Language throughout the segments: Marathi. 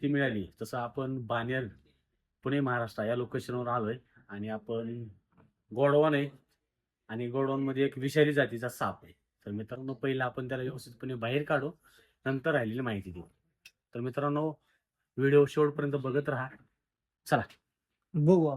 माहिती मिळाली. तसं आपण बानेर पुणे महाराष्ट्र या लोकेशनवर आलोय आणि आपण गोडवान आहे आणि गोडवानमध्ये एक विषारी जातीचा साप आहे. तर मित्रांनो पहिला आपण त्याला व्यवस्थितपणे बाहेर काढू नंतर राहिलेली माहिती देऊ. तर मित्रांनो व्हिडिओ शेवटपर्यंत बघत राहा. चला. बघू.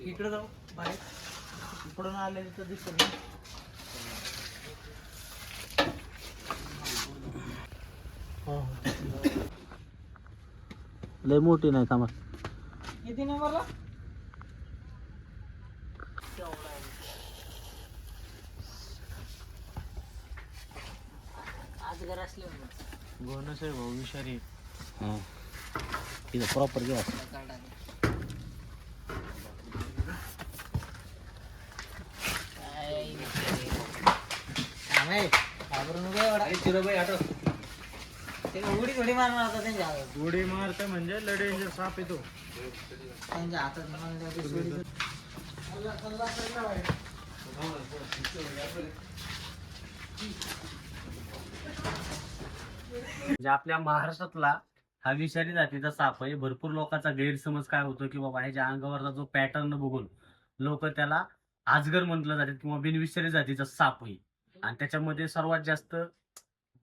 इकडे जाऊ बाहेर. इकडून आले तर दिसत लय मोठी नाही थांबा. किती नंबरला? आजगर असले गोनस आहे भाऊ विषारी हां. तिथं प्रॉपर घ्या. उडी थोडी मारणार आता त्यांच्या हातात. उडी मारते म्हणजे डेंजर साप येतो. त्यांच्या हातात. म्हणजे आपल्या महाराष्ट्रातला हा विषारी जातीचा साप आहे. भरपूर लोकांचा गैरसमज काय होतो की बाबा ह्याच्या अंगावरचा जो पॅटर्न बघून लोक त्याला आजगर म्हटलं जातात किंवा बिनविषारी जातीचा साप आहे. आणि त्याच्यामध्ये सर्वात जास्त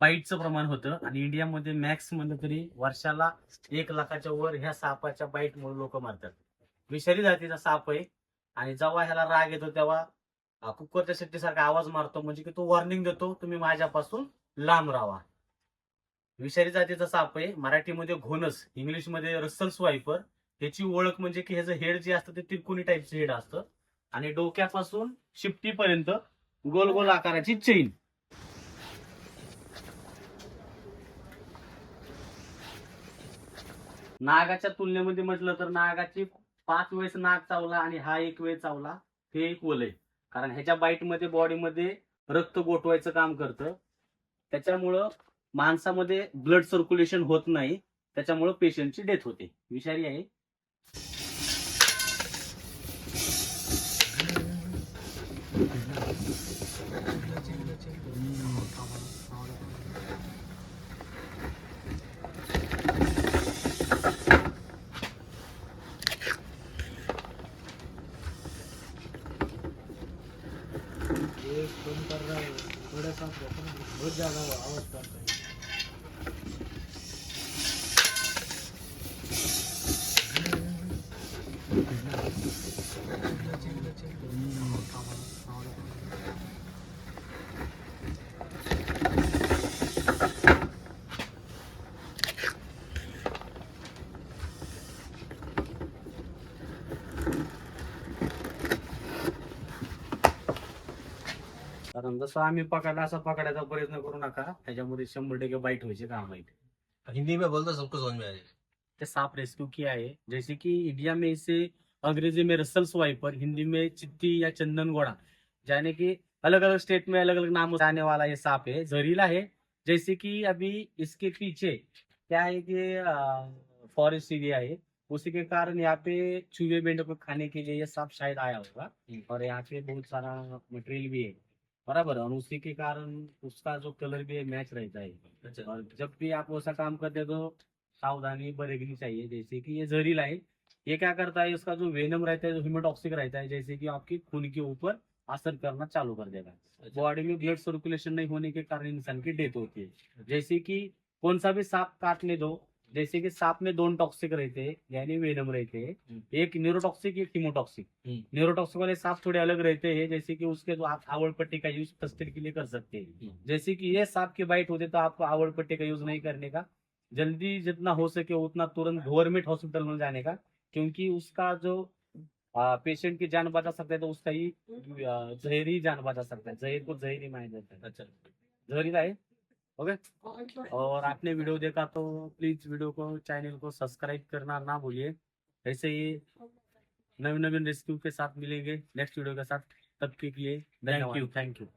बाईटचं प्रमाण होतं. आणि इंडियामध्ये मॅक्स म्हणलं तरी वर्षाला एक लाखाच्या वर ह्या सापाच्या बाईटमुळे लोक मारतात. विषारी जातीचा साप आहे. आणि जेव्हा ह्याला राग येतो तेव्हा कुकरच्या कुक्कुरच्या शेट्टीसारखा आवाज मारतो. म्हणजे की तो वॉर्निंग देतो तुम्ही माझ्यापासून लांब राहा. विषारी जातीचा साप आहे. मराठीमध्ये घोनस इंग्लिशमध्ये रसल स्वायपर त्याची ओळख म्हणजे की ह्याचं हेड जे असतं ते त्रिकोणी टाईपचं हेड असतं. आणि डोक्यापासून शिफ्टीपर्यंत गोल गोल आकाराची चेन नागाच्या तुलनेमध्ये म्हटलं तर नागाची पाच वेळेस नाग चावला आणि हा एक वेळ चावला हे एक वलय. कारण ह्याच्या बाईटमध्ये बॉडीमध्ये रक्त गोठवायचं काम करतं. त्याच्यामुळं माणसामध्ये ब्लड सर्क्युलेशन होत नाही. त्याच्यामुळं पेशंटची डेथ होते. विषारी आहे. एक फोन कर रहा है थोड़ा सा बहुत ज्यादा आवाज करता है कारण जसं आम्ही पकडला असा पकडायचा प्रयत्न करू नका. त्याच्यामध्ये शंभर टक्के बाईट व्हायचे काम आहे हिंदी में बोलता सबको समझ में आ जाएगा ते सांप रेस्क्यू किया है जैसे कि इंडिया में इसे अंग्रेज़ी में रसल स्वाइपर हिंदी में चित्ती या चंदन घोड़ा. यानी कि अलग अलग स्टेट में अलग अलग नाम से आने वाला ये सांप है जहरीला है. जैसे कि अभी इसके पीछे क्या है कि फॉरेस्ट एरिया है. उसी के कारण यहाँ पे चूहे बेंड को खाने के लिए ये सांप शायद आया होगा. और यहाँ पे बहुत सारा मटेरियल भी है. बराबर और उसी के कारण उसका जो कलर भी मैच रहता है। अच्छा। और जब भी आप वैसा काम करते तो सावधानी बरतनी चाहिए जैसे कि ये जहरीला है। ये क्या करता है इसका जो वेनम रहता है जो हिमोटॉक्सिक रहता है जैसे कि आपकी खून के ऊपर असर करना चालू कर देगा बॉडी में ब्लड सर्कुलेशन नहीं होने के कारण इंसान की डेथ होती है। जैसे कि कौन सा भी सांप काटने दो जैसे कि सांप में दोन टॉक्सिक रहते हैं यानी वेनम रहते हैं एक न्यूरोटॉक्सिक एक हिमोटॉक्सिक हम्म। न्यूरोटॉक्सिक वाले सांप थोड़े अलग रहते हैं जैसे कि उसके जो आप आवड़ पट्टी का यूज़ तस्तिर के लिए कर सकते हैं. हम्म। जैसे कि ये सांप के बाइट होते तो आपको आवड़ पट्टी का यूज़ नहीं करने का जल्दी जितना हो सके उतना तुरंत गवर्नमेंट हॉस्पिटल में जाने का क्योंकि उसका जो पेशेंट की जान बचा सकता है तो उसका ही जहर ही जान बचा सकता है जहर को जहर ही माना जाता है. अच्छा. जहरीला है? ओके? और आपने वीडियो देखा तो प्लीज़ वीडियो को चैनल को सब्सक्राइब करना ना भूलिए। ऐसे ही नवीन नवीन रेस्क्यू के साथ मिलेंगे नेक्स्ट वीडियो के साथ। तब के लिए थैंक यू थैंक यू